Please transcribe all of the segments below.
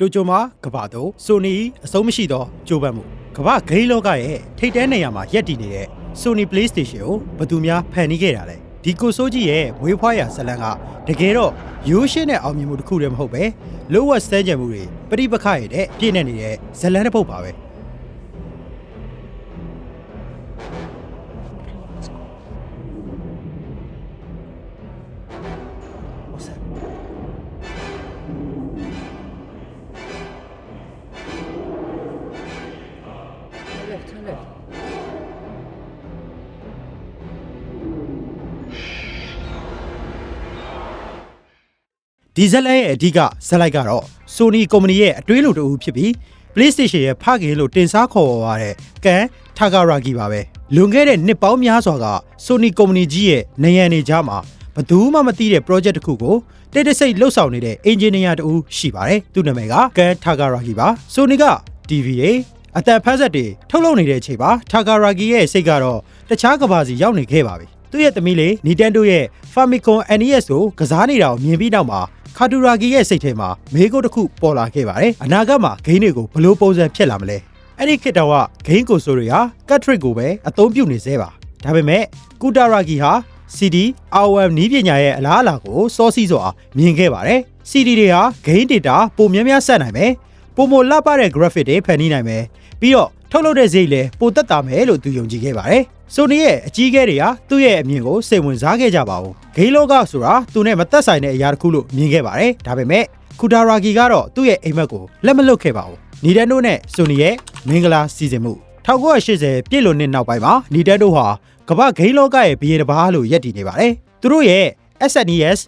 တိုကျိုမှာကမ္ဘာသို့ဆိုနီအဆုံးမရှိသောကြိုးပမ်းမှုကမ္ဘာဂိမ်းလောကရဲ့ထိပ်တန်းနေရာမှာရပ်တည်နေတဲ့ Sony PlayStation ကိုဘယ်သူများဖန်တီးခဲ့တာလဲဒီကိုဆိုးကြီးရဲ့မွေးဖွားရာဇလန်ကတကယ်တော့ရိုးရှင်းတဲ့အောင်မြင်မှုတစ်ခုတည်းမဟုတ်ပဲလိုဝက်စဲကြံမှုတွေပဋိပက္ခရတဲ့ပြည့်နေနေတဲ့ဇလန်တစ်ပုတ်ပါပဲ ဒီဇက်လက်ရဲ့အဓိကဇက်လိုက်ကတော့ Sony ကုမ္ပဏီရဲ့အတွင်းလူတအူဖြစ်ပြီး PlayStation ရဲ့ဖခင်လို့တင်စားခေါ်ဝေါ်ရတဲ့ကန်ထာဂါရာဂီပါပဲလွန်ခဲ့တဲ့နှစ်ပေါင်းများစွာက Sony ကုမ္ပဏီကြီးရဲ့နေရန်နေကြမှာဘယ်သူမှမသိတဲ့ project တစ်ခုကိုတိတ်တဆိတ်လှုပ်ဆောင်နေတဲ့ engineer တူရှိပါတယ်သူ့နာမည်ကကန်ထာဂါရာဂီပါ Sony က TVA အတန်ဖက်ဆက်တွေထုတ်လုပ်နေတဲ့အချိန်ပါထာဂါရာဂီရဲ့စိတ်ကတော့တခြားကဘာစီရောက်နေခဲ့ပါပြီသူ့ရဲ့သမီးလေး Nintendo ရဲ့ Famicom NES ကိုကစားနေတာကိုမြင်ပြီးနောက်မှာ ခါတူရာဂီရဲ့စိတ်ထဲမှာမေးခွန်းတစ်ခုပေါ်လာခဲ့ပါတယ်အနာဂတ်မှာဂိမ်းတွေကိုဘယ်လိုပုံစံဖြစ်လာမလဲအဲ့ဒီခေတ်တော့ကဂိမ်းကိုဆိုတွေဟာကတ်ထရစ်ကိုပဲအသုံးပြုနေသေးပါဒါပေမဲ့ကူတာရာဂီဟာ CD ROM နီးပညာရဲ့အလားအလာကိုစောစီးစွာမြင်ခဲ့ပါတယ် CD တွေဟာဂိမ်း data ပိုများများဆက်နိုင်မယ်ပုံမလှပတဲ့ graphic တွေဖန်တီးနိုင်မယ်ပြီးတော့ထုတ်လုပ်တဲ့ဈေးလည်းပိုတက်တာမယ်လို့သူယုံကြည်ခဲ့ပါတယ်။ Sony ရဲ့အကြီးအကဲတွေကသူ့ရဲ့အမြင်ကိုစိတ်ဝင်စားခဲ့ကြပါဘူး။ဂိမ်းလောကဆိုတာသူနဲ့မသက်ဆိုင်တဲ့အရာတစ်ခုလို့မြင်ခဲ့ပါတယ်။ဒါပေမဲ့ကူတာရာဂီကတော့သူ့ရဲ့အိမ်မက်ကိုလက်မလွတ်ခဲ့ပါဘူး။ Nintendo နဲ့ Sony ရဲ့မင်္ဂလာစီစဉ်မှု1980ပြည့်လွန်နှစ်နောက်ပိုင်းမှာ Nintendo ဟာကမ္ဘာဂိမ်းလောကရဲ့ဘီရင်တစ်ပါးလို့ယက်တည်နေပါတယ်။သူတို့ရဲ့ SNES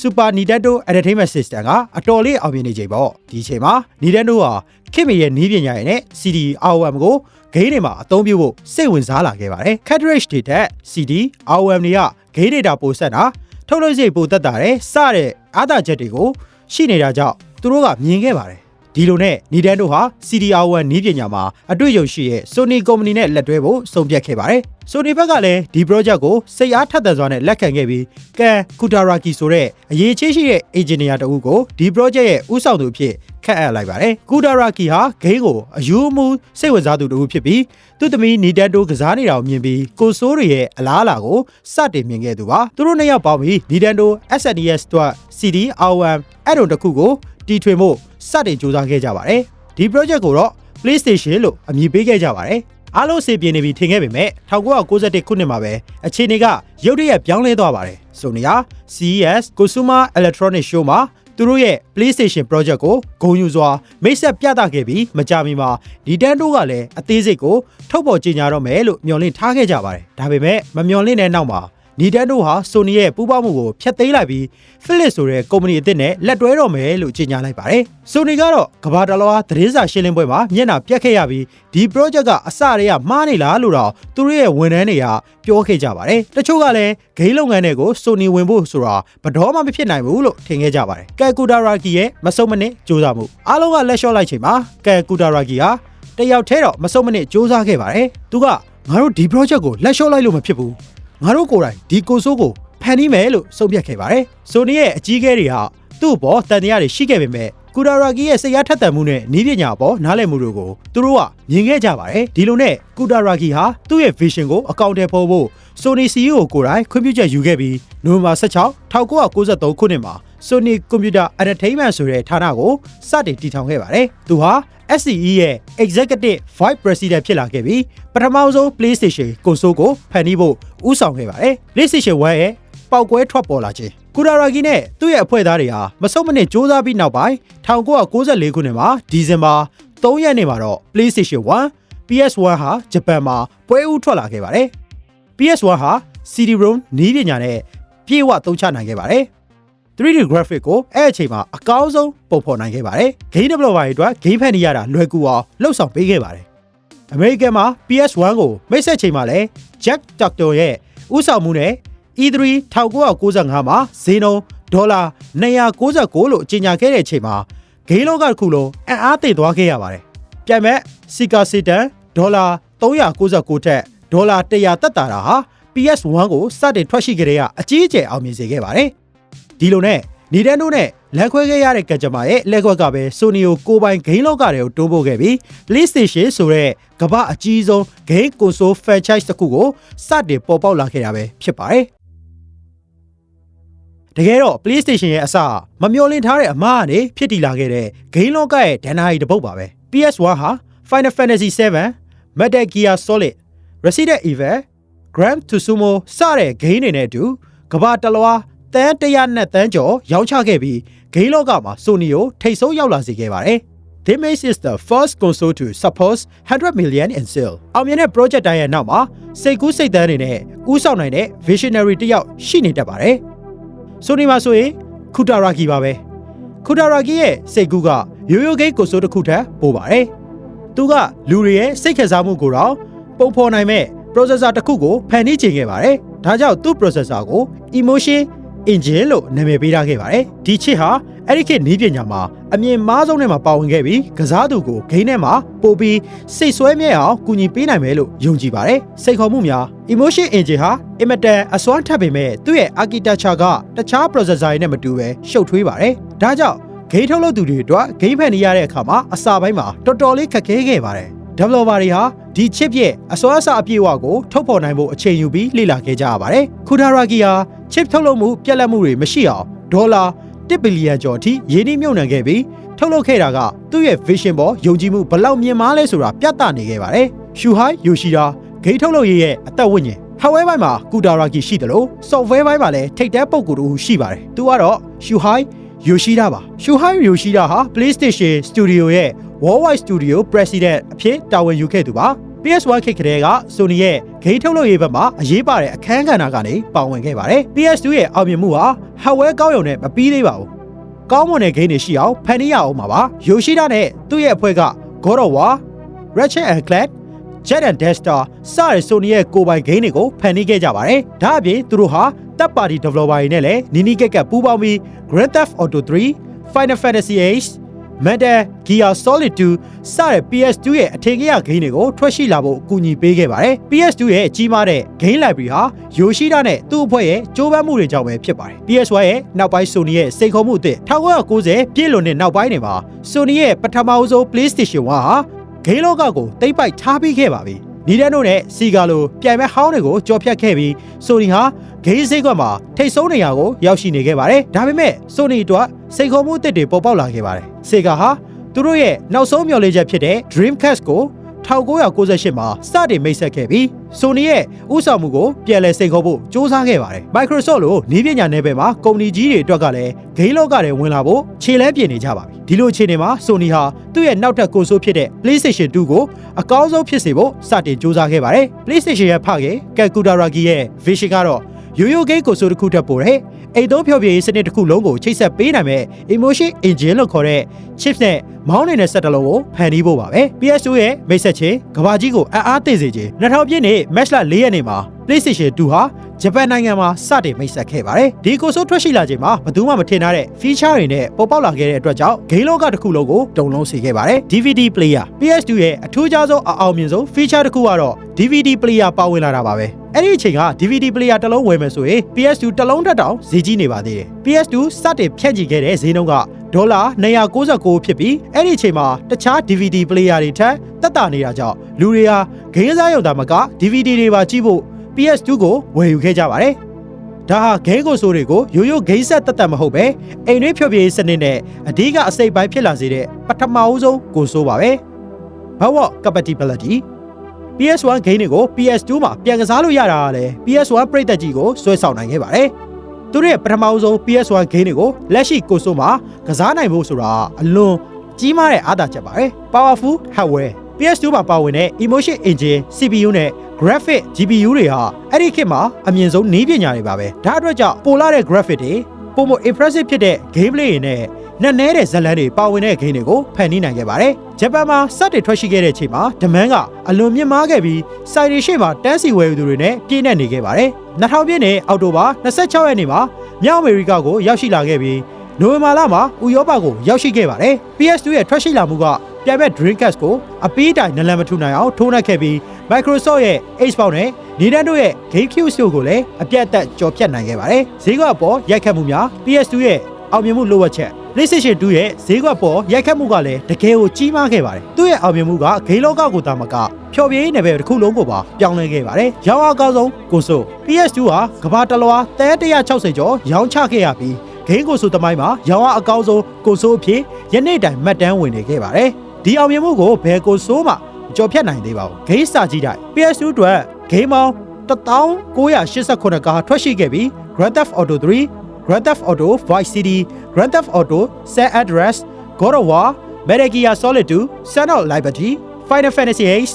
Super Nintendo Entertainment System ကအတော်လေးအောင်မြင်နေချိန်ပေါ့ဒီအချိန်မှာ Nintendo ဟာခင်မရဲ့နီးပညာရဲ့နဲ့ CD ROM ကို ဂိမ်းတွေမှာအသုံးပြုဖို့စိတ်ဝင်စားလာခဲ့ပါတယ် cartridge တွေတက် CD ROM တွေကဂိမ်း data ပိုဆက်တာထုတ်လုပ်စိတ်ပိုတက်တာတဲ့စတဲ့အားသာချက်တွေကိုရှိနေတာကြောင့်သူတို့ကမြင်ခဲ့ပါတယ် ဒီလိုနဲ့ Nintendo ဟာ CDR1 နီးပညာမှာအတွေ့အကြုံရှိရဲ့ Sony ကုမ္ပဏီနဲ့လက်တွဲဖို့ဆုံးဖြတ်ခဲ့ပါတယ်။ Sony ဘက်ကလည်းဒီ project ကိုစိတ်အားထက်သန်စွာနဲ့လက်ခံခဲ့ပြီးကန်ကူတာရာကီဆိုတဲ့အရေးချင်းရှိတဲ့ engineer တဦးကိုဒီ project ရဲ့ဦးဆောင်သူအဖြစ်ခန့်အပ်လိုက်ပါတယ်။ကူတာရာကီဟာဂိမ်းကိုအယူအမှုစိတ်ဝင်စားသူတဦးဖြစ်ပြီးသူ့သမီး Nintendo ကစားနေတာကိုမြင်ပြီးကိုဆိုးတွေရဲ့အလားအလာကိုစတင်မြင်ခဲ့သူပါ။သူတို့နှစ်ယောက်ပေါင်းပြီး Nintendo SNES အတွက် CD ROM အဲ့တုံတစ်ခုကိုတီထွင်ဖို့ စတင်ကြိုးစားခဲ့ကြပါတယ်။ဒီ project ကိုတော့ PlayStation လို့အမည်ပေးခဲ့ကြပါတယ်။အားလုံးစေပြင်းနေပြီထင်ခဲ့ပေမဲ့1991ခုနှစ်မှာပဲအခြေအနေကရုတ်တရက်ပြောင်းလဲသွားပါတယ်။ Sony ဟာ CES Consumer Electronics Show မှာသူတို့ရဲ့ PlayStation Project ကိုဂုဏ်ယူစွာမိတ်ဆက်ပြသခဲ့ပြီးမကြာမီမှာ Nintendo ကလည်းအသေးစိတ်ကိုထုတ်ပေါ်ကြေညာတော့မယ်လို့မျှော်လင့်ထားခဲ့ကြပါတယ်။ဒါပေမဲ့မမျှော်လင့်တဲ့နောက်မှာ Nintendo ဟာ Sony ရဲ့ပူးပေါင်းမှုကိုဖျက်သိမ်းလိုက်ပြီး Philips ဆိုတဲ့ကုမ္ပဏီအသစ်နဲ့လက်တွဲတော့မယ်လို့ကြေညာလိုက်ပါတယ်။ Sony ကတော့ကမ္ဘာတလွှားသတင်းစာရှင်းလင်းပွဲမှာမျက်နှာပြတ်ခဲ့ရပြီးဒီ project ကအစတည်းကမှားနေလားလို့တော့သူတို့ရဲ့ဝန်ထမ်းတွေကပြောခဲ့ကြပါတယ်။တချို့ကလည်းဂိမ်းလုပ်ငန်းတွေကို Sony ဝင်ဖို့ဆိုတာဘယ်တော့မှမဖြစ်နိုင်ဘူးလို့ထင်ခဲ့ကြပါတယ်။ Kakudaragi ရဲ့မဆုံးမနစ်စူးစမ်းမှုအားလုံးကလက်လျှော့လိုက်ချိန်မှာ Kakudaragi ဟာတယောက်တည်းတော့မဆုံးမနစ်စူးစမ်းခဲ့ပါတယ်။သူကငါတို့ဒီ project ကိုလက်လျှော့လိုက်လို့မဖြစ်ဘူး။ ငါတို့ကိုယ်တိုင်ဒီကိုဆိုးကိုဖန်တီးမယ်လို့ဆုံးဖြတ်ခဲ့ပါတယ်။ဆိုနီရဲ့အကြီးအကဲတွေဟာသူ့အပေါ်တန်တရားတွေရှိခဲ့ပေမဲ့ ကူဒါရာဂီရဲ့စိတ်အားထက်သန်မှုနဲ့နီးပညာအပေါ်နားလည်မှုတွေကိုသူတို့ကမြင်ခဲ့ကြပါတယ်။ဒီလိုနဲ့ကူဒါရာဂီဟာသူ့ရဲ့ vision ကိုအကောင့်ထဲပေါ်ဖို့ Sony CEO ကိုယ်တိုင်ခွင့်ပြုချက်ယူခဲ့ပြီးနိုဝင်ဘာ16 1993ခုနှစ်မှာ Sony Computer Entertainment ဆိုတဲ့ဌာနကိုစတင်တည်ထောင်ခဲ့ပါတယ်။သူဟာ SCE ရဲ့ Executive Vice President ဖြစ်လာခဲ့ပြီးပထမဆုံး PlayStation ကိုဆိုးကိုဖန်တီးဖို့ဦးဆောင်ခဲ့ပါတယ်။ PlayStation 1ရဲ့ပောက်ကွဲထွက်ပေါ်လာခြင်း ကူဒါရာဂီနဲ့သူ့ရဲ့အဖွဲ့သားတွေဟာမဆုတ်မနစ်စူးစမ်းပြီးနောက်ပိုင်း1994ခုနှစ်မှာဒီဇင်ဘာ3ရက်နေ့မှာတော့ PlayStation 1 PS1 ဟာဂျပန်မှာပွဲဦးထွက်လာခဲ့ပါတယ်။ PS1 ဟာ CD-ROM နီးပညာနဲ့ပြေဝသုံးချနိုင်ခဲ့ပါတယ်။ 3D graphic ကိုအဲ့အချိန်မှာအကောင်းဆုံးပုံဖော်နိုင်ခဲ့ပါတယ်။ Game developer တွေအတွက် game ဖန်တီးရတာလွယ်ကူအောင်လှုပ်ဆောင်ပေးခဲ့ပါတယ်။ American မှာ PS1 ကိုမိတ်ဆက်ချိန်မှာလဲ Jack Doctor ရဲ့ဥဆောင်မှုနဲ့ E3 1995မှာဈေးနှုန်းဒေါ်လာ296လို့ကြေညာခဲ့တဲ့အချိန်မှာဂိမ်းလောကတစ်ခုလုံးအံ့အားသင့်သွားခဲ့ရပါတယ်။ပြန်မဲ့ Sika Satan ဒေါ်လာ396ထက်ဒေါ်လာ100တက်တာတာဟာ PS1 ကိုစတင်ထွက်ရှိကြတဲ့အကြီးအကျယ်အောင်မြင်စေခဲ့ပါတယ်။ဒီလိုနဲ့ Nintendo နဲ့လက်ခွဲခဲ့ရတဲ့ကကြမ္မာရဲ့လက်ခွက်ကပဲ Sony ကိုကိုယ်ပိုင်ဂိမ်းလောကတွေကိုတိုးပို့ခဲ့ပြီး PlayStation ဆိုတဲ့ကမ္ဘာအကြီးဆုံး Game Console Franchise တစ်ခုကိုစတင်ပေါ်ပေါက်လာခဲ့တာပဲဖြစ်ပါတယ် တကယ်တော့ PlayStation ရဲ့အစမမျှော်လင့်ထားတဲ့အမှားကနေဖြစ်တည်လာခဲ့တဲ့ဂိမ်းလောကရဲ့ဒဏ္ဍာရီတစ်ပုတ်ပါပဲ PS1 ဟာ Final Fantasy 7 Metal Gear Solid Resident Evil Gran Turismo စတဲ့ဂိမ်းတွေနဲ့အတူကမ္ဘာတစ်လွှားတန်းတရာနဲ့တန်းကျော်ရောင်းချခဲ့ပြီးဂိမ်းလောကမှာ Sony ကိုထိပ်ဆုံးရောက်လာစေခဲ့ပါတယ်။ This makes it the first console to support 100 million in sale. အောင်မြင်တဲ့ project တိုင်းရဲ့နောက်မှာစိတ်ကူးစိတ်သန်းတွေနဲ့ဥဆောင်နိုင်တဲ့ visionary တစ်ယောက်ရှိနေတတ်ပါတယ်။ Sony မှာဆိုရင်ကူတာရာဂီပါပဲ။ကူတာရာဂီရဲ့စိတ်ကူးကရိုးရိုးဂိမ်းကိုဆိုတစ်ခုထက်ပိုပါတယ်။သူကလူတွေရဲ့စိတ်ခံစားမှုကိုတော့ပုံဖော်နိုင်မဲ့ processor တစ်ခုကိုဖန်တီးချင်ခဲ့ပါတယ်။ဒါကြောင့်သူ့ processor ကို emotion engine လို့နာမည်ပေးထားခဲ့ပါတယ်။ဒီချစ်ဟာအဲ့ဒီခေတ်နည်းပညာမှာအမြင်မားဆုံးနဲ့မှာပါဝင်ခဲ့ပြီးကစားသူကိုဂိမ်းထဲမှာပို့ပြီးစိတ်ဆွဲမြဲအောင်ကူညီပေးနိုင်မယ်လို့ယုံကြည်ပါတယ်။စိတ်ခေါ်မှုများ emotion engine ဟာအင်မတန်အစွမ်းထက်ပေမဲ့သူ့ရဲ့ architecture ကတခြား processor တွေနဲ့မတူဘဲရှုပ်ထွေးပါတယ်။ဒါကြောင့်ဂိမ်းထုတ်လုပ်သူတွေအတွက်ဂိမ်းဖန်နေရတဲ့အခါမှာအစာပိုင်းမှာတော်တော်လေးခက်ခဲခဲ့ပါတယ်။ developer တွေဟာဒီ chip ရဲ့အစွမ်းအစအပြည့်အဝကိုထုတ်ဖော်နိုင်ဖို့အချိန်ယူပြီးလေ့လာခဲ့ကြရပါတယ်။ Kudaragi ဟာ chip ထုတ်လုပ်မှုပြက်လက်မှုတွေမရှိအောင်ဒေါ်လာ1ဘီလီယံကျော်အထိရင်းနှီးမြှုပ်နှံခဲ့ပြီးထုတ်လုပ်ခဲ့တာကသူ့ရဲ့ vision ပေါ်ယုံကြည်မှုဘယ်လောက်မြင့်မားလဲဆိုတာပြသနေခဲ့ပါတယ်။ Shuhei Yoshida ဂိမ်းထုတ်လုပ်ရေးရဲ့အသက်ဝိညာဉ် hardware ဘိုင်းမှာ Kudaragi ရှိတယ်လို့ software ဘိုင်းမှာလည်းထိပ်တန်းပုံကူတူရှိပါတယ်။သူကတော့ Shuhei Yoshida ပါ Shuhei Yoshida ဟာ PlayStation Studio ရဲ့ Worldwide Studio President အဖြစ်တာဝန်ယူခဲ့သူပါ PS1 ခေတ်ကလေးက Sony ရဲ့ဂိမ်းထုတ်လုပ်ရေးဘက်မှာအရေးပါတဲ့အခန်းကဏ္ဍကနေပါဝင်ခဲ့ပါတယ် PS2 ရဲ့အောင်မြင်မှုဟာ hardware ကောင်းရုံနဲ့မပြီးသေးပါဘူးကောင်းမွန်တဲ့ဂိမ်းတွေရှိအောင်ဖန်တီးရအောင်ပါပါ Yoshida နဲ့သူ့ရဲ့အဖွဲ့က God of War Ratchet and Clank Jet and Dexter စတဲ့ Sony ရဲ့ကိုယ်ပိုင်ဂိမ်းတွေကိုဖန်တီးခဲ့ကြပါတယ်။ဒါအပြင်သူတို့ဟာတပ်ပါတီ developer တွေနဲ့လည်းနီးနီးကက်ကက်ပူးပေါင်းပြီး Grand Theft Auto 3, Final Fantasy 8 Metal Gear Solid 2စတဲ့ PS2 ရဲ့အထင်ကြီးဂိမ်းတွေကိုထွက်ရှိလာဖို့အကူအညီပေးခဲ့ပါတယ်။ PS2 ရဲ့ကြီးမားတဲ့ game library ဟာ Yoshida နဲ့သူ့အဖွဲ့ရဲ့ကြိုးပမ်းမှုတွေကြောင့်ပဲဖြစ်ပါတယ်။ PS1 ရဲ့နောက်ပိုင်း Sony ရဲ့စိန်ခေါ်မှုအသစ်1990ပြည့်လွန်တဲ့နောက်ပိုင်းတွေမှာ Sony ရဲ့ပထမအဆုံး PlayStation 1ဟာဂိမ်းလောကကိုတိမ့်ပိုက်ထားပြီးခဲ့ပါပြီ။ နီဒန်တို့နဲ့စီဂါလိုပြိုင်မဲ့ဟောင်းတွေကိုကြော်ဖြတ်ခဲ့ပြီး Sony ဟာဂိမ်းဈေးကွက်မှာထိတ်ဆုံးနေရာကိုရောက်ရှိနေခဲ့ပါတယ်။ဒါပေမဲ့ Sony အတွက်စိန်ခေါ်မှုအသစ်တွေပေါ်ပေါက်လာခဲ့ပါတယ်။ Sega ဟာသူတို့ရဲ့နောက်ဆုံးမျှော်လင့်ချက်ဖြစ်တဲ့ Dreamcast ကို 1998မှာစတင်မိတ်ဆက်ခဲ့ပြီး Sony ရဲ့ဥဆောင်မှုကိုပြန်လည်စိန်ခေါ်ဖို့စ조사ခဲ့ပါတယ်။ Microsoft လိုနည်းပညာနယ်ပယ်မှာကုမ္ပဏီကြီးတွေအတွက်ကလည်းဂိမ်းလောကတွေဝင်လာဖို့ခြေလဲပြင်နေကြပါပြီ။ဒီလိုအခြေအနေမှာ Sony ဟာသူ့ရဲ့နောက်ထပ်ကွန်ဆိုးဖြစ်တဲ့ PlayStation 2ကိုအကောင်းဆုံးဖြစ်စေဖို့စတင်စ조사ခဲ့ပါတယ်။ PlayStation ရဲ့ဖခင် Ken Kutaragi ရဲ့ vision ကတော့ ရိုးရိုးဂိမ်းကိုဆိုတစ်ခုထပ်ပိုတဲ့အိမ်သုံးဖျော်ဖြေရေးစနစ်တစ်ခုလုံးကိုချိတ်ဆက်ပေးနိုင်မဲ့ emotion engine လို့ခေါ်တဲ့ chips နဲ့မောင်းနေတဲ့စက်တလုံးကိုဖန်တီးဖို့ပါပဲ PS2 ရဲ့မိတ်ဆက်ချင်းကဘာကြီးကိုအံ့အားသင့်စေခြင်း2000ပြည့်နှစ် match လ4ရက်နေ့မှာ PlayStation 2ဟာဂျပန်နိုင်ငံမှာစတင်မိတ်ဆက်ခဲ့ပါတယ်ဒီကိုဆိုထွက်ရှိလာချိန်မှာဘယ်သူမှမထင်ထားတဲ့ feature တွေနဲ့ပေါ်ပေါက်လာခဲ့တဲ့အတွက်ကြောင့်ဂိမ်းလောကတစ်ခုလုံးကိုတုံလုံးစေခဲ့ပါတယ် DVD player PS2 ရဲ့အထူးခြားဆုံးအအောင်မြင်ဆုံး feature တစ်ခုကတော့ DVD player ပါဝင်လာတာပါပဲအဲ့ဒီအချိန်က DVD player တစ်လုံးဝယ်မယ်ဆိုရင် PS2 တစ်လုံးထက်တောင်ဈေးကြီးနေပါသေးတယ် PS2 စတင်ဖြန့်ချီခဲ့တဲ့ဈေးနှုန်းကဒေါ်လာ299ဖြစ်ပြီးအဲ့ဒီအချိန်မှာတခြား DVD player တွေထက်တက်တာနေတာကြောင့်လူတွေဟာဂိမ်းစားရုံသာမက DVD တွေပါကြည့်ဖို့ PS2 ကိုဝယ်ယူခဲ့ကြပါတယ်။ဒါဟာဂိမ်းကိုဆိုတွေကိုရိုးရိုးဂိမ်းဆက်တက်တက်မဟုတ်ပဲအိမ်တွင်းဖြောပြရေးစနစ်နဲ့အဓိကအစိတ်ပိုင်းဖြစ်လာစေတဲ့ပထမအဆုံးကိုဆိုပါပဲ။ Bawak compatibility PS1 ဂိမ်းတွေကို PS2 မှာပြန်ကစားလို့ရတာကလည်း PS1 ပရိသတ်ကြီးကိုဆွဲဆောင်နိုင်ခဲ့ပါတယ်။သူတို့ရဲ့ပထမဆုံး PS1 ဂိမ်းတွေကိုလက်ရှိကိုဆိုမှာကစားနိုင်ဖို့ဆိုတာအလွန်ကြီးမားတဲ့အားသာချက်ပါပဲ။ Powerful hardware PS2 မှာပါဝင်တဲ့ Emotion Engine CPU နဲ့ Graphic GPU တွေဟာအဲ့ဒီခေတ်မှာအမြင့်ဆုံးနည်းပညာတွေပါပဲ။ဒါအတွက်ကြောင့်ပိုလာတဲ့ graphic တွေပုံမ impressive ဖြစ်တဲ့ gameplay တွေနဲ့နက်နဲတဲ့ဇာတ်လမ်းတွေပါဝင်တဲ့ဂိမ်းတွေကိုဖန်တီးနိုင်ခဲ့ပါတယ်။ဂျပန်မှာစတင်ထွက်ရှိခဲ့တဲ့ချိန်မှာဒမန်းကအလွန်မြင့်မားခဲ့ပြီးစိုက်ရီရှိမှာတန်းစီဝယ်ယူသူတွေနဲ့ပြည့်နှက်နေခဲ့ပါတယ်။2000ပြည့်နှစ်အောက်တိုဘာ26ရက်နေ့မှာမြောက်အမေရိကကိုရောက်ရှိလာခဲ့ပြီး နိုဝင်ဘာလမှာဥရောပကိုရောက်ရှိခဲ့ပါတယ်။ PS2 ရဲ့ထွက်ရှိလာမှုကပြိုင်ဘက် Dreamcast ကိုအပီးတိုင်နလန်မထူနိုင်အောင်ထိုးနှက်ခဲ့ပြီး Microsoft ရဲ့ Xbox နဲ့ Nintendo ရဲ့ GameCube တို့ကိုလည်းအပြတ်အသတ်ကြော်ဖြတ်နိုင်ခဲ့ပါတယ်။ဈေးကွက်အပေါ်ရိုက်ခတ်မှုများ PS2 ရဲ့အောင်မြင်မှုလိုအပ်ချက် PlayStation 2ရဲ့ဈေးကွက်ပေါ်ရိုက်ခတ်မှုကလည်းတကယ်ကိုကြီးမားခဲ့ပါတယ်။သူ့ရဲ့အောင်မြင်မှုကဂိမ်းလောကကိုသာမကဖျော်ဖြေရေးနယ်ပယ်တစ်ခုလုံးကိုပါပြောင်းလဲခဲ့ပါတယ်။ရောင်းအားအကောင်းဆုံးကိုဆို PS2 ဟာကမ္ဘာတစ်လွှာသဲ160ကျော်ရောင်းချခဲ့ရပြီး ဂိမ်းကိုဆိုသမိုင်းမှာရောင်းအားအကောင်းဆုံးကိုဆိုအဖြစ်ယနေ့တိုင်မှတ်တမ်းဝင်နေခဲ့ပါတယ်။ဒီအောင်မြင်မှုကိုဘယ်ကိုဆိုမှမကျော်ဖြတ်နိုင်သေးပါဘူး။ဂိမ်းစာကြည့်တိုင်း PS2 အတွက်ဂိမ်းမောင်း1989ကားထွက်ရှိခဲ့ပြီး Grand Theft Auto 3 Grand Theft Auto Vice City Grand Theft Auto San Andreas God of War Metal Gear Solid 2 Son of Liberty Final Fantasy VIII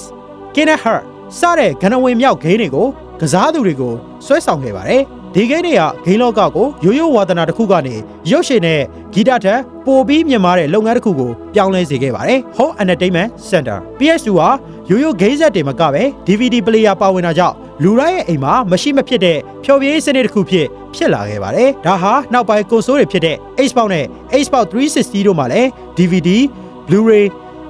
Kingdom Hearts စတဲ့ဂဏဝင်မြောက်ဂိမ်းတွေကိုကစားသူတွေကိုဆွဲဆောင်ခဲ့ပါတယ် ဒီဂိမ်းတွေကဂိမ်းလောကကိုရိုးရိုးဝါသနာတစ်ခုကနေရုပ်ရှင်နဲ့ဂီတထက်ပိုပြီးမြင့်မားတဲ့လုပ်ငန်းတစ်ခုကိုပြောင်းလဲစေခဲ့ပါတယ် Home Entertainment Center PS2 ဟာရိုးရိုးဂိမ်းဆက်တွေမကပဲ DVD player ပါဝင်တာကြောင့်လူတိုင်းရဲ့အိမ်မှာမရှိမဖြစ်တဲ့ဖျော်ဖြေရေးစနစ်တစ်ခုဖြစ်ဖြစ်လာခဲ့ပါတယ်ဒါဟာနောက်ပိုင်းကွန်ဆိုးတွေဖြစ်တဲ့ Xbox နဲ့ Xbox 360တို့မှာလည်း DVD Blu-ray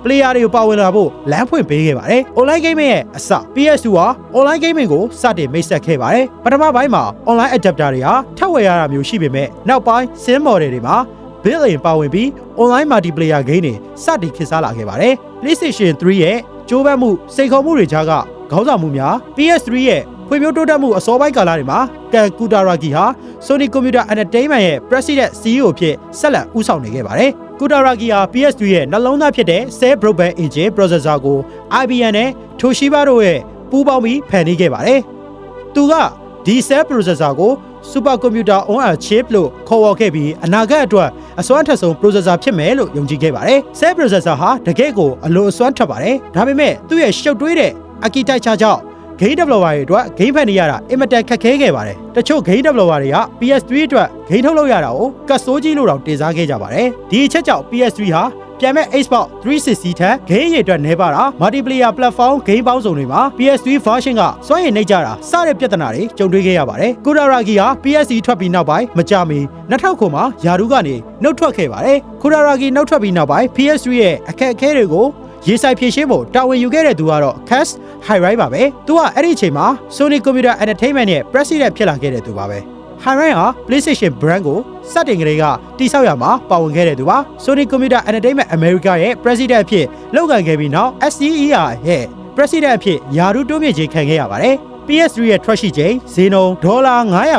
player တွေကိုပါဝင်လာဖို့လမ်းဖွင့်ပေးခဲ့ပါတယ်။ online gaming ရဲ့အစ PS2 ဟာ online gaming ကိုစတင်မိတ်ဆက်ခဲ့ပါတယ်။ပထမပိုင်းမှာ online adapter တွေဟာထပ်ဝယ်ရတာမျိုးရှိပေမဲ့နောက်ပိုင်း sim model တွေမှာ built-in ပါဝင်ပြီး online multiplayer game တွေစတင်ခေတ်စားလာခဲ့ပါတယ်။ PlayStation 3ရဲ့ကြိုးပမ်းမှုစိန်ခေါ်မှုတွေကြားကခေါင်းဆောင်မှုများ PS3 ရဲ့ဖွံ့ဖြိုးတိုးတက်မှုအစောပိုင်းကာလတွေမှာကန်ကူတာရာဂီဟာ Sony Computer Entertainment ရဲ့ President CEO အဖြစ်ဆက်လက်ဦးဆောင်နေခဲ့ပါတယ်။ ကူတာရာဂီဟာ PS2 ရဲ့နှလုံးသားဖြစ်တဲ့ Cell Broadband Engine Processor ကို IBM နဲ့ Toshiba တို့ရဲ့ပူးပေါင်းပြီးဖန်တီးခဲ့ပါတယ်။သူကဒီ Cell Processor ကို Super Computer on a Chip လို့ခေါ်ဝေါ်ခဲ့ပြီးအနာဂတ်အတွက်အစွမ်းထက်ဆုံး processor ဖြစ်မယ်လို့ယုံကြည်ခဲ့ပါတယ်။ Cell Processor ဟာတကယ့်ကိုအလွန်အစွမ်းထက်ပါတယ်။ဒါပေမဲ့သူ့ရဲ့ရှုပ်ထွေးတဲ့ architecture ကြောင့် game developer တွေအတွက် game ဖန်နေရတာအင်မတန်ခက်ခဲခဲ့ပါတယ်။တချို့ game developer တွေက PS3 အတွက် game ထုတ်လုပ်ရတာကိုကတ်ဆိုးကြီးလို့တောင်တင်စားခဲ့ကြပါတယ်။ဒီအချက်ကြောင့် PS3 ဟာပြန်မဲ့ Xbox 360ထက် game ရည်အတွက်နှဲပါတာ multiplayer platform game ပေါင်းစုံတွေမှာ PS3 version ကစွမ်းရည်နှိပ်ကြတာစတဲ့ပြဿနာတွေကြုံတွေ့ခဲ့ရပါတယ်။ကိုရာရာဂီဟာ PS3 ထွက်ပြီးနောက်ပိုင်းမကြမီ2000ခုမှာယာရူးကနေနှုတ်ထွက်ခဲ့ပါတယ်။ကိုရာရာဂီနှုတ်ထွက်ပြီးနောက်ပိုင်း PS3 ရဲ့အခက်အခဲတွေကို ရေးဆိုင်ဖြည့်ရှင်းဖို့တာဝန်ယူခဲ့တဲ့သူကတော့ Cass Highrise ပါပဲ။သူကအဲ့ဒီအချိန်မှာ Sony Computer Entertainment ရဲ့ President ဖြစ်လာခဲ့တဲ့သူပါပဲ။ Highrise ဟာ PlayStation brand ကိုစတင်ကလေးကတိဆောက်ရမှာပါဝင်ခဲ့တဲ့သူပါ။ Sony Computer Entertainment America ရဲ့ President အဖြစ်လုပ်ကိုင်ခဲ့ပြီးနောက် SCER ရဲ့ President အဖြစ်ယာရုတိုးမြင့်ခြင်းခံခဲ့ရပါတယ်။ PS3 ရဲ့ trash ရှိချိန်ဈေးနှုန်းဒေါ်လာ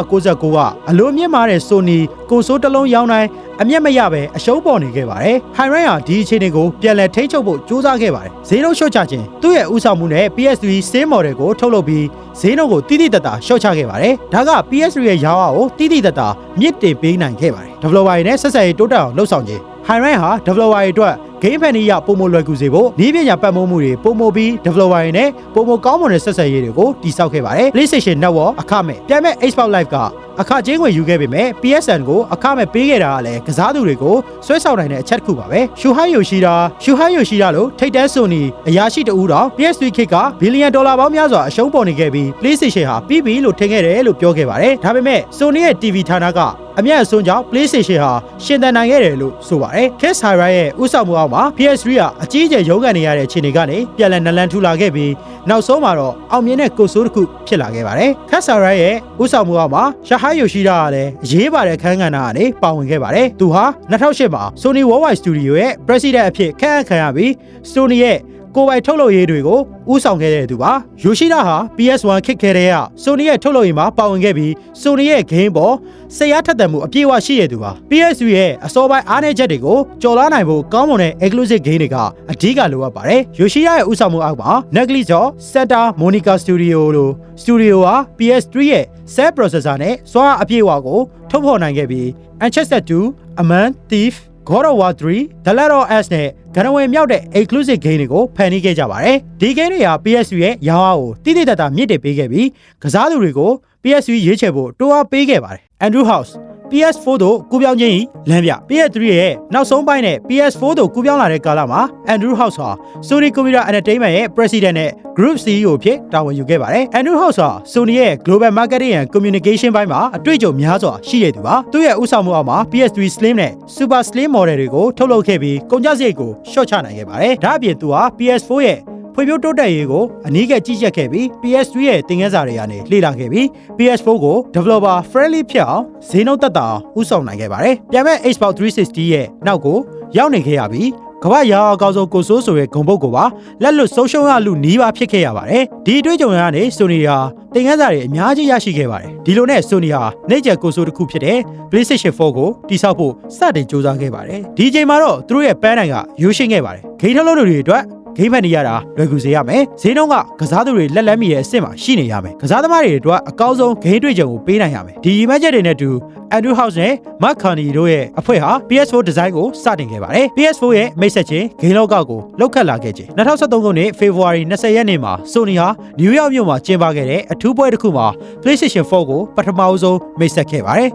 999ကအလိုမြင့်မားတဲ့ Sony ကွန်ဆိုးတစ်လုံးရောင်းတိုင်းအမျက်မရပဲအရှုံးပေါ်နေခဲ့ပါတယ်။ Highline ဟာဒီအခြေအနေကိုပြန်လည်ထိန်းချုပ်ဖို့ကြိုးစားခဲ့ပါတယ်။ဈေးနှုန်းလျှော့ချခြင်းသူ့ရဲ့ဥဆောင်မှုနဲ့ PS3 same model ကိုထုတ်လုပ်ပြီးဈေးနှုန်းကိုတိတိတတ်တာလျှော့ချခဲ့ပါတယ်။ဒါက PS3 ရဲ့ရောင်းအားကိုတိတိတတ်တာမြင့်တင်ပေးနိုင်ခဲ့ပါတယ်။ developer တွေနဲ့ဆက်ဆံရေးတိုးတက်အောင်လှုပ်ဆောင်ခြင်း Highline ဟာ developer တွေအတွက် game fan ရပုံမလွယ်ကူစေဖို့နည်းပညာပတ်မိုးမှုတွေပုံမပြီး developer တွေနဲ့ပုံမကောင်းမွန်တဲ့ဆက်ဆံရေးတွေကိုတည်ဆောက်ခဲ့ပါတယ် PlayStation Network အခမဲ့ပြန်မဲ့ Xbox Live ကအခကျင်းဝင်ယူခဲ့ပေမဲ့ PSN ကိုအခမဲ့ပေးခဲ့တာကလည်းကစားသူတွေကိုဆွဲဆောင်နိုင်တဲ့အချက်တစ်ခုပါပဲရှူဟိုင်ယိုရှိတာရှူဟိုင်ယိုရှိတာလို့ထိတ်တန်းဆိုနီအရာရှိတဦးတော် PS3 ခစ်ကဘီလီယံဒေါ်လာပေါင်းများစွာအရှုံးပေါ်နေခဲ့ပြီး PlayStation ဟာပြီးပြီလို့ထင်ခဲ့တယ်လို့ပြောခဲ့ပါတယ်ဒါပေမဲ့ Sony ရဲ့ TV ဌာနက အမျက်အစွန်းကြောင့် PlayStation ဟာရှင်သန်နိုင်ခဲ့တယ်လို့ဆိုပါတယ်။ Kiss Highway ရဲ့ဥဆောင်မှုအောက်မှာ PS3 ကအကြီးအကျယ်ရုန်းကန်နေရတဲ့အခြေအနေကနေပြန်လည်နလန်ထူလာခဲ့ပြီးနောက်ဆုံးမှာတော့အောင်မြင်တဲ့ကိုဆိုးတစ်ခုဖြစ်လာခဲ့ပါတယ်။ Kiss Highway ရဲ့ဥဆောင်မှုအောက်မှာ Shahai Yoshida ကလည်းအရေးပါတဲ့ခန်းကဏ္ဍကနေပါဝင်ခဲ့ပါတယ်။သူဟာ2008မှာ Sony Worldwide Studio ရဲ့ President အဖြစ်ခန့်အပ်ခံရပြီး Sony ရဲ့ ကိုယ်ပိုင်ထုတ်လုပ်ရေးတွေကိုဥဆောင်ခဲ့တဲ့သူပါ။ယိုရှိဒါဟာ PS1 ခစ်ခဲတဲ့က Sony ရဲ့ထုတ်လုပ်ရေးမှာပါဝင်ခဲ့ပြီး Sony ရဲ့ game ပေါ်စိတ်အားထက်သန်မှုအပြည့်အဝရှိရသူပါ။ PS2 ရဲ့အစောပိုင်းအားနည်းချက်တွေကိုကျော်လွှားနိုင်ဖို့ကောင်းမွန်တဲ့ exclusive game တွေကအဓိကလိုအပ်ပါတယ်။ယိုရှိဒါရဲ့ဥဆောင်မှုအောက်မှာ Netflix ကျော် Santa Monica Studio လို့ Studio ဟာ PS3 ရဲ့ Cell Processor နဲ့စွမ်းအားအပြည့်အဝကိုထုတ်ဖော်နိုင်ခဲ့ပြီး Uncharted 2, Among Thief God of War 3, The Last of Us နဲ့ဂနဝင်မြောက်တဲ့ exclusive game တွေကိုဖန်တီးခဲ့ကြပါတယ်။ဒီ game တွေဟာ PS3 ရဲ့ရောင်းအားကိုတိတိတတ်တာမြင့်တင်ပေးခဲ့ပြီးကစားသူတွေကို PS3 ရွေးချယ်ဖို့တိုးအားပေးခဲ့ပါတယ်။ Andrew House PS4 တို့ကူးပြောင်းခြင်းလမ်းပြ PS3 ရဲ့နောက်ဆုံးပိုင်းနဲ့ PS4 တို့ကူးပြောင်းလာတဲ့ကာလမှာ Andrew House ဟာ Sony Computer Entertainment ရဲ့ President နဲ့ Group CEO ဖြစ်တာဝန်ယူခဲ့ပါတယ်။ Andrew House ဟာ Sony ရဲ့ Global Marketing and Communication ဘိုင်းမှာအတွေ့အကြုံများစွာရှိရသူပါ။သူ့ရဲ့ဥဆောင်မှုအောက်မှာ PS3 Slim နဲ့ Super Slim Model တွေကိုထုတ်လုပ်ခဲ့ပြီးကုန်ကျစရိတ်ကိုလျှော့ချနိုင်ခဲ့ပါတယ်။ဒါ့အပြင်သူဟာ PS4 ရဲ့ ဖွံ့ဖြိုးတိုးတက်ရေးကိုအနည်းငယ်ကြီးကြပ်ခဲ့ပြီး PS3 ရဲ့သင်ခန်းစာတွေကနေလေ့လာခဲ့ပြီး PS4 ကို developer friendly ဖြစ်အောင်ဈေးနှုန်းသက်သာအောင်ဥဆောင်နိုင်ခဲ့ပါတယ်။ပြန်မဲ့ Xbox 360ရဲ့နောက်ကိုရောက်နေခဲ့ရပြီးကမ္ဘာရာအကောင်းဆုံးကိုဆိုးဆိုတဲ့ဂုံပုတ်ကိုပါလက်လွတ်ဆုံးရှုံးရလူနီးပါဖြစ်ခဲ့ရပါတယ်။ဒီအတွေ့အကြုံတွေကနေ Sony ဟာသင်ခန်းစာတွေအများကြီးရရှိခဲ့ပါတယ်။ဒီလိုနဲ့ Sony ဟာနေကျကိုဆိုးတစ်ခုဖြစ်တဲ့ PlayStation 4ကိုတိစောက်ဖို့စတင်စူးစမ်းခဲ့ပါတယ်။ဒီအချိန်မှာတော့သူတို့ရဲ့ပန်းတိုင်ကရိုးရှင်းခဲ့ပါတယ်။ဂိမ်းထုတ်လို့တွေအတွက် ဂိမ်းဖက်နေရတာလွယ်ကူစေရမယ်ဈေးနှုန်းကကစားသူတွေလက်လက်မိရဲ့အဆင့်မှာရှိနေရမယ်ကစားသမားတွေအတွက်အကောင်းဆုံးဂိမ်းတွေ့ကြုံကိုပေးနိုင်ရမယ်ဒီ image တွေနဲ့တူ Andrew House နဲ့ Mark Carney တို့ရဲ့အဖွဲ့ဟာ PS4 design ကိုစတင်ခဲ့ပါတယ် PS4 ရဲ့မိတ်ဆက်ခြင်းဂိမ်းလောကကိုလောက်ခတ်လာခဲ့ခြင်း2023ခုနှစ် February 20ရက်နေ့မှာ Sony ဟာ New York မြို့မှာကျင်းပခဲ့တဲ့အထူးပွဲတစ်ခုမှာ PlayStation 4ကိုပထမအဆုံးမိတ်ဆက်ခဲ့ပါတယ်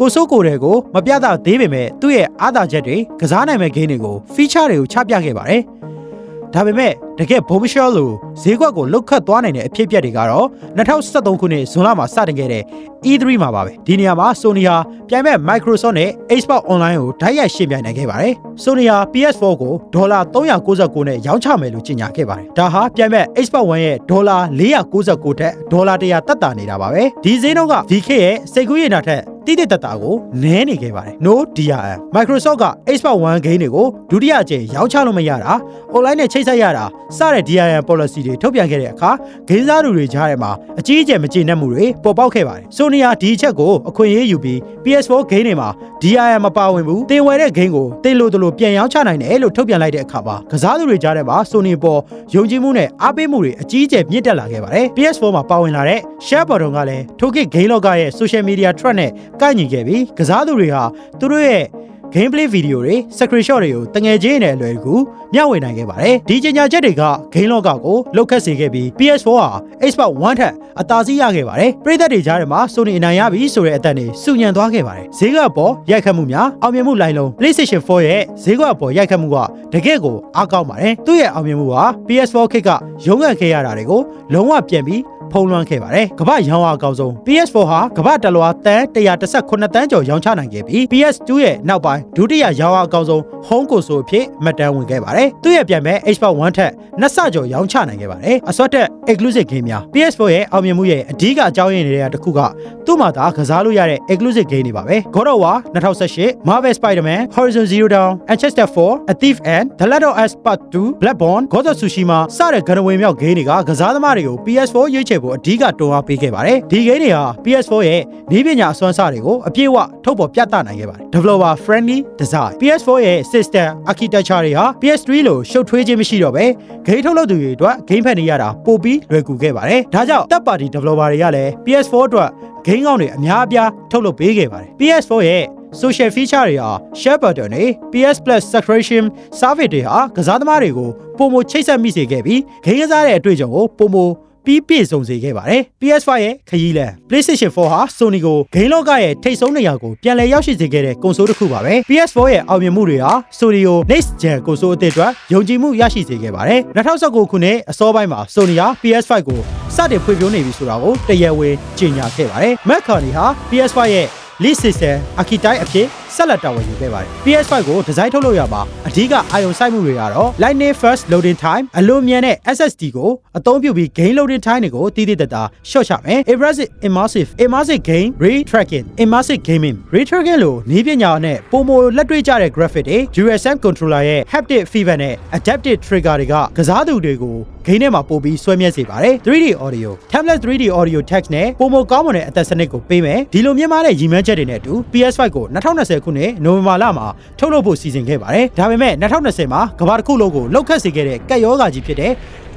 ကိုစိုးကိုတွေကိုမပြသသေးပေမဲ့သူ့ရဲ့အားသာချက်တွေကစားနိုင်မဲ့ဂိမ်းတွေကို feature တွေကိုချပြခဲ့ပါတယ် ဒါပေမဲ့တကယ် bombshell လို့ဈေးကွက်ကိုလုတ်ခတ်သွားနိုင်တဲ့အဖြစ်အပျက်တွေကတော့2023ခုနှစ်ဇွန်လမှာစတင်ခဲ့တဲ့ E3 မှာပါပဲဒီနေရာမှာ Sony ဟာပြိုင်မဲ့ Microsoft နဲ့ Xbox Online ကိုဓာတ်ရိုက်ရှင်းပြိုင်နိုင်ခဲ့ပါတယ် Sony ဟာ PS4 ကိုဒေါ်လာ399နဲ့ရောင်းချမယ်လို့ကြေညာခဲ့ပါတယ်ဒါဟာပြိုင်မဲ့ Xbox One ရဲ့ဒေါ်လာ499ထက်ဒေါ်လာ100တက်တာနေတာပါပဲဒီဈေးနှုန်းက VK ရဲ့စိတ်ကူးရည်နာထက်တိတိတတ်တာကိုနည်းနေခဲ့ပါတယ် No DRM Microsoft က Xbox One ဂိမ်းတွေကိုဒုတိယအကြိမ်ရောင်းချလို့မရတာ online နဲ့ချိတ်ဆက်ရတာစတဲ့ DRM policy တွေထုတ်ပြန်ခဲ့တဲ့အခါဂိမ်းစားသူတွေကြားထဲမှာအကြီးအကျယ်မကျေနပ်မှုတွေပေါ်ပေါက်ခဲ့ပါတယ် Sony ဟာဒီအချက်ကိုအခွင့်အရေးယူပြီး PS4 ဂိမ်းတွေမှာ DRM မပါဝင်ဘူးတင်ဝယ်တဲ့ဂိမ်းကိုတင်လို့တလို့ပြန်ရောင်းချနိုင်တယ်လို့ထုတ်ပြန်လိုက်တဲ့အခါမှာကစားသူတွေကြားထဲမှာ Sony ပေါ်ယုံကြည်မှုနဲ့အားပေးမှုတွေအကြီးအကျယ်မြင့်တက်လာခဲ့ပါတယ် PS4 မှာပါဝင်လာတဲ့ Share Button ကလည်းထိုကိဂိမ်းလောကရဲ့ social media trend နဲ့ကိုက်ညီခဲ့ပြီးကစားသူတွေဟာသူတို့ရဲ့ gameplay video တွေ screenshot တွေကိုတငယ်ချင်းနဲ့အလွယ်တကူမျှဝေနိုင်ခဲ့ပါတယ်ဒီကြေညာချက်တွေကဂိမ်းလောကကိုလောက်ခတ်စေခဲ့ပြီး PS4 ဟာ Xbox One ထက်အသာစီးရခဲ့ပါတယ်ပရိသတ်တွေကြားထဲမှာ Sony အနိုင်ရပြီဆိုတဲ့အသက်တွေစုညံသွားခဲ့ပါတယ်ဈေးကွက်ပေါ်ရိုက်ခတ်မှုများအောင်မြင်မှုလိုင်းလုံး PlayStation 4ရဲ့ဈေးကွက်ပေါ်ရိုက်ခတ်မှုကတကယ့်ကိုအားကောင်းပါတယ်သူ့ရဲ့အောင်မြင်မှုဟာ PS4 ခေတ်ကရုန်းကန်ခဲ့ရတာတွေကိုလုံးဝပြန်ပြီးဖုံးလွှမ်းခဲ့ပါတယ်။ကမ္ဘာရောင်းအားအကောင်းဆုံး PS4 ဟာကမ္ဘာတလွှာတန်း118တန်းကျော်ရောင်းချနိုင်ခဲ့ပြီး PS2 ရဲ့နောက်ပိုင်းဒုတိယရောင်းအားအကောင်းဆုံး home console အဖြစ်မှတ်တမ်းဝင်ခဲ့ပါတယ်။သူ့ရဲ့ပြန်မဲ့ Xbox One ထက်နှစ်ဆကျော်ရောင်းချနိုင်ခဲ့ပါတယ်။အစွတ်တက် exclusive game များ PS4 ရဲ့အောင်မြင်မှုရဲ့အဓိကအကြောင်းရင်းတွေကတစ်ခုကသူ့မှာသာကစားလို့ရတဲ့ exclusive game တွေပါပဲ။ God of War 2018 Marvel Spider-Man Horizon Zero Dawn Manchester 4 A Thief and The Last of Us Part 2 Bloodborne God of Tsushima စတဲ့ဂရဝင်မြောက်ဂိမ်းတွေကကစားသမားတွေကို PS4 ရွေးချယ်ဖို့အဓိကတွန်းအားပေးခဲ့ပါတယ်။ဒီဂိမ်းတွေဟာ PS4 ရဲ့နည်းပညာအစွမ်းစားတွေကိုအပြည့်အဝထုတ်ဖော်ပြသနိုင်ခဲ့ပါတယ်။ Developer friendly design PS4 ရဲ့ system architecture တွေဟာ PS3 လိုရှုပ်ထွေးခြင်းမရှိတော့ပဲဂိမ်းထုတ်လုပ်သူတွေအတွက်ဂိမ်းဖက်နေရတာပိုပြီးလွယ်ကူခဲ့ပါတယ်။ဒါကြောင့်တပ်ပါတီ developer တွေကလည်း PS4 အတွက်ဂိမ်းကောင်းတွေအများအပြားထုတ်လုပ်ပေးခဲ့ပါတယ်။ PS4 ရဲ့ social feature တွေဟာ share button တွေ PS Plus subscription service တွေဟာကစားသမားတွေကိုပုံမချိတ်ဆက်မိစေခဲ့ပြီးဂိမ်းကစားတဲ့အတွေ့အကြုံကိုပုံမ ပြီးပြည့်စုံစေခဲ့ပါတယ် PS5 ရဲ့ခရီးလန် PlayStation 4ဟာ Sony ကိုဂိမ်းလောကရဲ့ထိပ်ဆုံးနေရာကိုပြန်လည်ရောက်ရှိစေခဲ့တဲ့ကွန်ဆိုးတစ်ခုပါပဲ PS4 ရဲ့အောင်မြင်မှုတွေဟာ Sony ကို next gen ကွန်ဆိုးအသစ်အတွက်ယုံကြည်မှုရရှိစေခဲ့ပါတယ်2019ခုနှစ်အစောပိုင်းမှာ Sony ဟာ PS5 ကိုစတင်ဖွံ့ဖြိုးနေပြီဆိုတာကိုတရားဝင်ကြေညာခဲ့ပါတယ် McCartney ဟာ PS5 ရဲ့ lead system archetype အဖြစ် ဆက်လက်တာဝန်ယူခဲ့ပါတယ် PS5 ကိုဒီဇိုင်းထုတ်လုပ်ရမှာအဓိကအာရုံစိုက်မှုတွေကတော့ Lightning Fast Loading Time အလွန်မြန်တဲ့ SSD ကိုအသုံးပြုပြီး Game Loading Time တွေကိုတည်တည်တတ်တာရှော့ချမယ် Immersive Immersive Immersive Game Ray Tracking Immersive Gaming Ray Tracking လို့နည်းပညာနဲ့ပုံမလက်တွေ့ကျတဲ့ graphic တွေ DualSense controller ရဲ့ haptic feedback နဲ့ adaptive trigger တွေကကစားသူတွေကိုဂိမ်းထဲမှာပို့ပြီးဆွဲမြဲစေပါတယ် 3D audio timeless 3D audio text နဲ့ပုံမကောင်းမွန်တဲ့အသက်စနစ်ကိုပေးမယ်ဒီလိုမြင်မာတဲ့ရည်မှန်းချက်တွေနဲ့အတူ PS5 ကို2020ခုနှစ်နိုဝင်ဘာလမှာထုတ်လုပ်ဖို့စီစဉ်ခဲ့ပါတယ်ဒါပေမဲ့2020မှာကမ္ဘာတစ်ခုလုံးကိုလှုပ်ခတ်စေခဲ့တဲ့ကက်ရောဂါကြီးဖြစ်တဲ့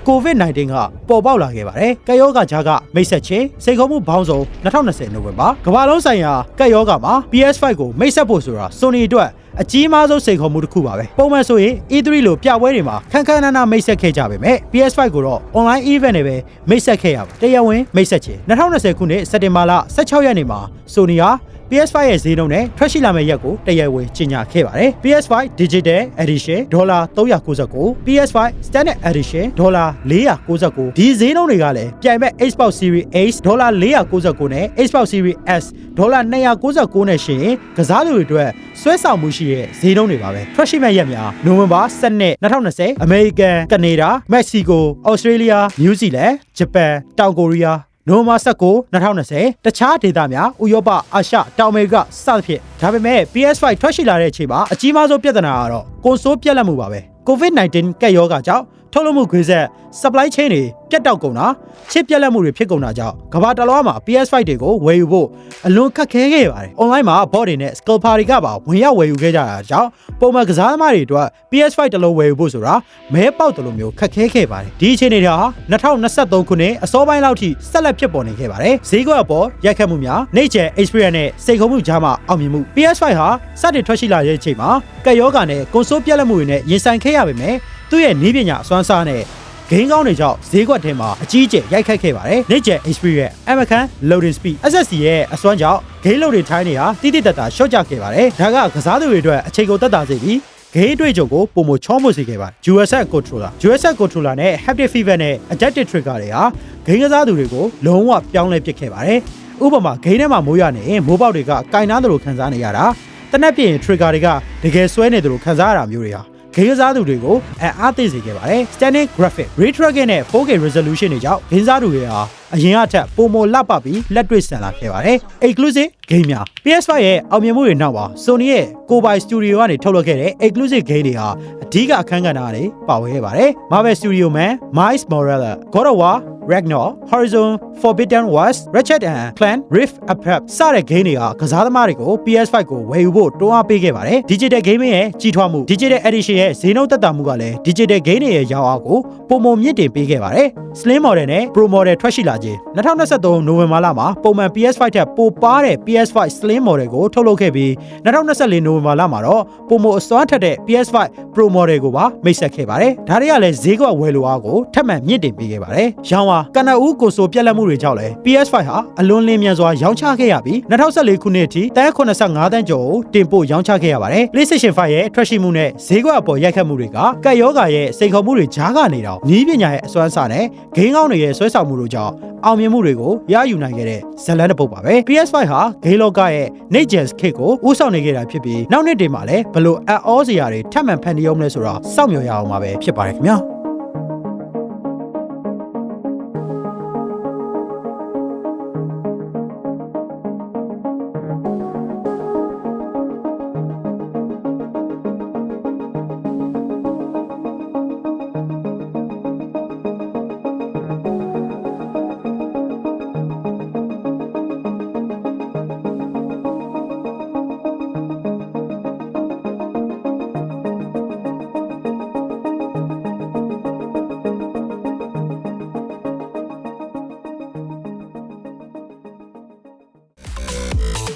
COVID-19 ကပေါ်ပေါက်လာခဲ့ပါတယ်။ကက်ယောဂါကြားကမိတ်ဆက်ခြင်းစိတ်ခေါ်မှုဘောင်းဆောင်2020နိုဝင်ဘာကမ္ဘာလုံးဆိုင်ရာကက်ယောဂါမှာ PS5 ကိုမိတ်ဆက်ဖို့ဆိုတာ Sony အတွက်အကြီးမားဆုံးစိန်ခေါ်မှုတစ်ခုပါပဲပုံမှန်ဆိုရင် E3 လိုပြပွဲတွေမှာခန်းခန်းနားနားမိတ်ဆက်ခဲ့ကြပေမဲ့ PS5 ကိုတော့ online event တွေပဲမိတ်ဆက်ခဲ့ရပါတရားဝင်မိတ်ဆက်ခြင်း2020ခုနှစ်စက်တင်ဘာလ16ရက်နေ့မှာ Sony ဟာ PS5 ရဲ့ဈေးနှုန်းနဲ့ထွက်ရှိလာမယ့်ရက်ကိုတရားဝင်ကြေညာခဲ့ပါတယ် PS5 Digital Edition ဒေါ်လာ399 PS5 Standard Edition ဒေါ်လာ499ဒီဈေးနှုန်းတွေကလည်းပြိုင်ဘက် Xbox Series X ဒေါ်လာ499နဲ့ Xbox Series S ဒေါ်လာ299နဲ့ရှင်ကစားသူတွေအတွက်ဆွဲဆောင်မှုရှိတဲ့ဈေးနှုန်းတွေပါပဲထွက်ရှိမဲ့ရက်များနိုဝင်ဘာ7 2020အမေရိကန်ကနေဒါမက္ကဆီကိုဩစတြေးလျနယူးဇီလန်ဂျပန်တောင်ကိုရီးယား နိုဝင်ဘာ19 2020တခြားဒေသများဥရောပအာရှတောင်အမေရိကစသဖြင့်ဒါပေမဲ့ PS5 ထွက်ရှိလာတဲ့အချိန်မှာအကြီးမားဆုံးပြဿနာကတော့ကွန်ဆိုးပြက်လက်မှုပါပဲ COVID-19 ကပ်ရောဂါကြောင့် ထုတ်လုပ်မှုခွေးဆက် supply chain တွေပြတ်တောက်ကုန်တာချစ်ပြက်လက်မှုတွေဖြစ်ကုန်တာကြောင့်ကမ္ဘာတစ်လွှားမှာ PS5 တွေကိုဝယ်ယူဖို့အလွန်ခက်ခဲခဲ့ပါတယ်။ online မှာ bot တွေနဲ့ scalper တွေကပါဝင်ရောက်ဝယ်ယူခဲ့ကြတာကြောင့်ပုံမှန်ကစားသမားတွေအတွက် PS5 တစ်လုံးဝယ်ယူဖို့ဆိုတာမဲပေါက်တယ်လို့မျိုးခက်ခဲခဲ့ပါတယ်။ဒီအခြေအနေတွေဟာ2023ခုနှစ်အစောပိုင်းလောက်ထိဆက်လက်ဖြစ်ပေါ်နေခဲ့ပါတယ်။ဈေးကွက်အပေါ်ရိုက်ခတ်မှုများ nature experience နဲ့စိတ်ခုံမှုကြားမှာအောင်မြင်မှု PS5 ဟာစတင်ထွက်ရှိလာတဲ့အချိန်မှာကက်ယောဂါနဲ့ကွန်ဆိုးပြက်လက်မှုတွေနဲ့ရင်ဆိုင်ခဲ့ရပေမဲ့ သူ့ရဲ့နီးပညာအစွမ်းစားနဲ့ဂိမ်းကောင်းတွေကြောင့်ဈေးကွက်ထဲမှာအကြီးအကျယ်ရိုက်ခတ်ခဲ့ပါတယ်။ Nature Experience American Loading Speed SSC ရဲ့အစွမ်းကြောင့်ဂိမ်းလုတ်တွေထိုင်းနေတာတိတိတတ်တာရှော့ကျခဲ့ပါတယ်။ဒါကကစားသူတွေအတွက်အချိန်ကိုတက်တာစေပြီးဂိမ်းအတွေ့အကြုံကိုပုံမချောမွေ့စေခဲ့ပါတယ်။ USS Controller USS Controller နဲ့ Haptic Feedback နဲ့ Adaptive Trigger တွေဟာဂိမ်းကစားသူတွေကိုလုံးဝပြောင်းလဲပစ်ခဲ့ပါတယ်။ဥပမာဂိမ်းထဲမှာမိုးရနေရင်မိုးပေါက်တွေကကင်နားတယ်လို့ခံစားနေရတာတနက်ပြင် trigger တွေကတကယ်ဆွဲနေတယ်လို့ခံစားရတာမျိုးတွေဟာ ဂိမ်းကစားသူတွေကိုအံ့အားသင့်စေခဲ့ပါတယ်။ Standing Graphic Ray Tracking နဲ့ 4K resolution တွေကြောင့်ဂိမ်းစားသူတွေဟာအရင်အထက်ပုံမလှပပြီးလက်တွေ့ဆန်လာခဲ့ပါတယ်။ Exclusive Game များ PS5 ရဲ့အောင်မြင်မှုတွေနောက်မှာ Sony ရဲ့ကိုပိုင် Studio ကနေထုတ်လုပ်ခဲ့တဲ့ Exclusive Game တွေဟာအဓိကအခန်းကဏ္ဍတွေပါဝင်ခဲ့ပါတယ်။ Marvel Studio Man, Miles Morales, God of War, Ragnarok, Horizon Forbidden West, Ratchet and Clank, Rift Apart စတဲ့ game တွေကကစားသမားတွေကို PS5 ကိုဝယ်ယူဖို့တွန်းအားပေးခဲ့ပါတယ်။ Digital Gaming ရဲ့ကြီးထွားမှု Digital Edition ရဲ့ဈေးနှုန်းသက်သာမှုကလည်း Digital Game တွေရဲ့ရောင်းအားကိုပုံမမြင့်တင်ပေးခဲ့ပါတယ်။ Slim Model နဲ့ Pro Model ထွက်ရှိလာခြင်း2023နိုဝင်ဘာလမှာပုံမှန် PS5 ထက်ပိုပါတဲ့ PS5 Slim Model ကိုထုတ်လုပ်ခဲ့ပြီး2024နိုဝင်ဘာလမှာတော့ပုံမအစွမ်းထက်တဲ့ PS5 Pro Model ကိုပါမိတ်ဆက်ခဲ့ပါတယ်။ဒါတွေကလည်းဈေးကွက်ဝယ်လိုအားကိုထပ်မံမြင့်တင်ပေးခဲ့ပါတယ်။ရောင်းအားကနအူးကိုဆိုပြက်လက်မှုတွေကြောင့်လည်း PS5 ဟာအလွန်လင်းမြန်စွာရောင်းချခဲ့ရပြီး2014ခုနှစ်အထိတန်း85တန်းကျော်ကိုတင်ပို့ရောင်းချခဲ့ရပါတယ်။ PlayStation 5ရဲ့ထွက်ရှိမှုနဲ့ဈေးကွက်အပေါ်ရိုက်ခတ်မှုတွေကကက်ယောဂါရဲ့စိန်ခေါ်မှုတွေကြားကနေတော့နီးပညာရဲ့အစွမ်းစားနဲ့ဂိမ်းကောင်းတွေရဲ့ဆွဲဆောင်မှုတို့ကြောင့်အောင်မြင်မှုတွေကိုရယူနိုင်ခဲ့တဲ့ဇတ်လန်းတစ်ပုဒ်ပါပဲ PS5 ဟာဂိမ်းလောကရဲ့ Next Gen ခေတ်ကိုဦးဆောင်နေခဲ့တာဖြစ်ပြီးနောက်နှစ်တွေမှာလည်းဘလို့အံ့ဩစရာတွေထပ်မံဖန်တီးအောင်လဲဆိုတော့စောင့်မျှော်ရအောင်ပါပဲဖြစ်ပါတယ်ခင်ဗျာ